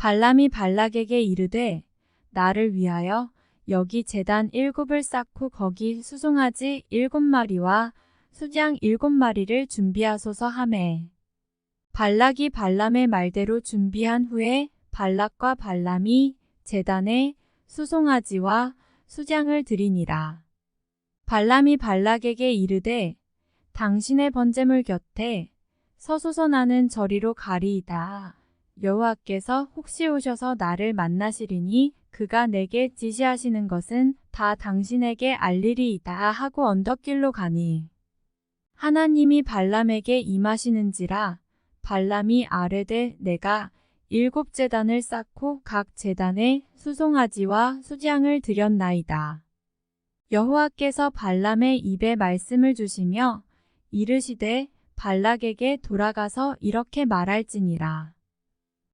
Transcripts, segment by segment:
발람이 발락에게 이르되 나를 위하여 여기 재단 일곱을 쌓고 거기 수송아지 일곱 마리와 수장 일곱 마리를 준비하소서 하매 발락이 발람의 말대로 준비한 후에 발락과 발람이 재단에 수송아지와 수장을 드리니라. 발람이 발락에게 이르되 당신의 번제물 곁에 서소서 나는 저리로 가리이다. 여호와께서 혹시 오셔서 나를 만나시리니 그가 내게 지시하시는 것은 다 당신에게 알리리이다 하고 언덕길로 가니 하나님이 발람에게 임하시는지라 발람이 아뢰되 내가 일곱 재단을 쌓고 각 재단에 수송아지와 수장을 드렸나이다. 여호와께서 발람의 입에 말씀을 주시며 이르시되 발락에게 돌아가서 이렇게 말할지니라.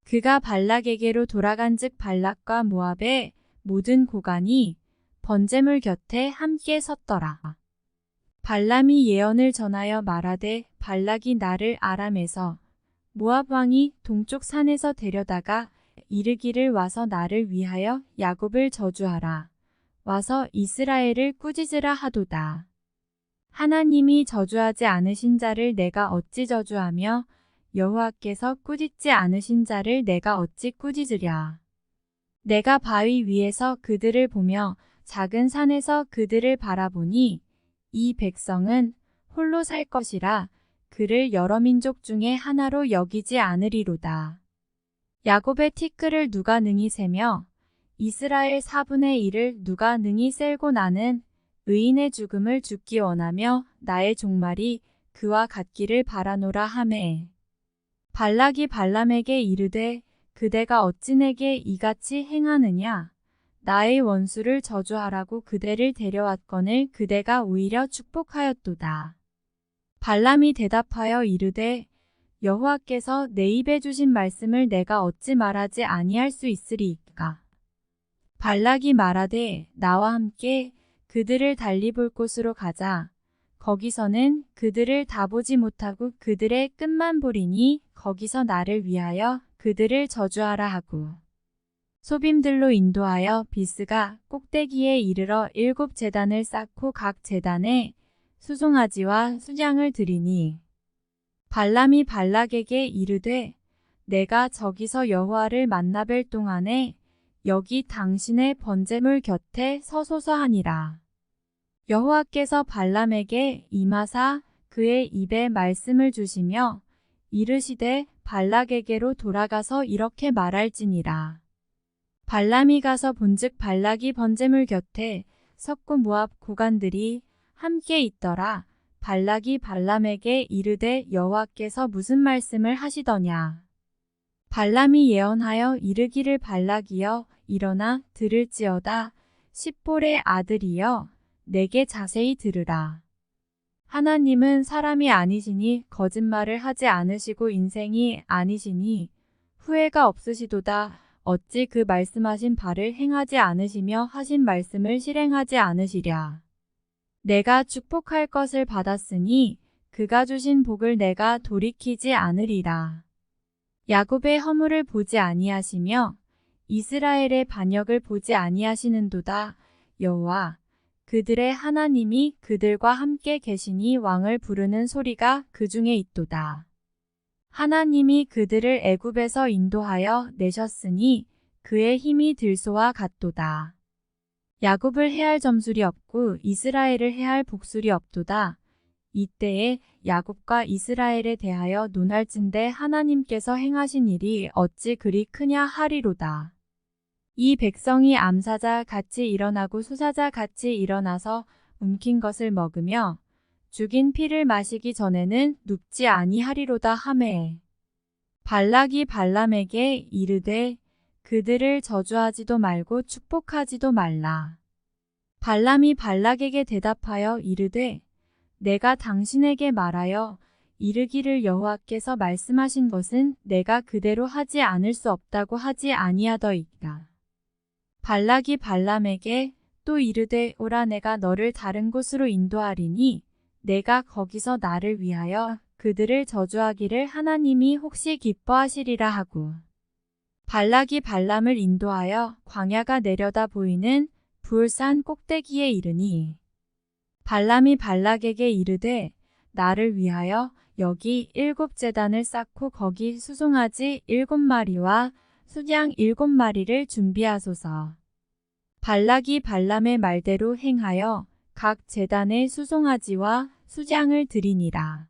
그가 발락에게로 돌아간즉 발락과 모압의 모든 고관이 번제물 곁에 함께 섰더라. 발람이 예언을 전하여 말하되 발락이 나를 아람에서 모압 왕이 동쪽 산에서 데려다가 이르기를 와서 나를 위하여 야곱을 저주하라. 와서 이스라엘을 꾸짖으라 하도다. 하나님이 저주하지 않으신 자를 내가 어찌 저주하며 여호와께서 꾸짖지 않으신 자를 내가 어찌 꾸짖으랴. 내가 바위 위에서 그들을 보며 작은 산에서 그들을 바라보니 이 백성은 홀로 살 것이라 그를 여러 민족 중에 하나로 여기지 않으리로다. 야곱의 티끌을 누가 능히 세며 이스라엘 4분의 1을 누가 능히 셀고 나는 의인의 죽음을 죽기 원하며 나의 종말이 그와 같기를 바라노라 하매 발락이 발람에게 이르되 그대가 어찌 내게 이같이 행하느냐 나의 원수를 저주하라고 그대를 데려왔거늘 그대가 오히려 축복하였도다. 발람이 대답하여 이르되 여호와께서 내 입에 주신 말씀을 내가 어찌 말하지 아니할 수 있으리이까. 발락이 말하되 나와 함께 그들을 달리 볼 곳으로 가자. 거기서는 그들을 다 보지 못하고 그들의 끝만 보리니 거기서 나를 위하여 그들을 저주하라 하고. 소빔들로 인도하여 비스가 꼭대기에 이르러 일곱 재단을 쌓고 각 재단에 수송아지와 수장을 드리니 발람이 발락에게 이르되 내가 저기서 여호와를 만나뵐 동안에 여기 당신의 번제물 곁에 서소서 하니라. 여호와께서 발람에게 임하사 그의 입에 말씀을 주시며 이르시되 발락에게로 돌아가서 이렇게 말할지니라. 발람이 가서 본즉 발락이 번제물 곁에 섰고 모압 고관들이 함께 있더라. 발락이 발람에게 이르되 여호와께서 무슨 말씀을 하시더냐. 발람이 예언하여 이르기를 발락이여 일어나 들을지어다. 십볼의 아들이여 내게 자세히 들으라. 하나님은 사람이 아니시니 거짓말을 하지 않으시고 인생이 아니시니 후회가 없으시도다. 어찌 그 말씀하신 바를 행하지 않으시며 하신 말씀을 실행하지 않으시랴. 내가 축복할 것을 받았으니 그가 주신 복을 내가 돌이키지 않으리라. 야곱의 허물을 보지 아니하시며 이스라엘의 반역을 보지 아니하시는도다. 여호와 그들의 하나님이 그들과 함께 계시니 왕을 부르는 소리가 그 중에 있도다. 하나님이 그들을 애굽에서 인도하여 내셨으니 그의 힘이 들소와 같도다. 야곱을 해할 점술이 없고 이스라엘을 해할 복술이 없도다. 이때에 야곱과 이스라엘에 대하여 논할진대 하나님께서 행하신 일이 어찌 그리 크냐 하리로다. 이 백성이 암사자 같이 일어나고 수사자 같이 일어나서 움킨 것을 먹으며 죽인 피를 마시기 전에는 눕지 아니하리로다 하매 발락이 발람에게 이르되 그들을 저주하지도 말고 축복하지도 말라. 발람이 발락에게 대답하여 이르되 내가 당신에게 말하여 이르기를 여호와께서 말씀하신 것은 내가 그대로 하지 않을 수 없다고 하지 아니하더이다. 발락이 발람에게 또 이르되 오라 내가 너를 다른 곳으로 인도하리니 내가 거기서 나를 위하여 그들을 저주하기를 하나님이 혹시 기뻐하시리라 하고. 발락이 발람을 인도하여 광야가 내려다 보이는 불산 꼭대기에 이르니 발람이 발락에게 이르되 나를 위하여 여기 일곱 재단을 쌓고 거기 수송아지 일곱 마리와 수양 일곱 마리를 준비하소서. 발락이 발람의 말대로 행하여 각 재단에 수송아지와 수장을 드리니라.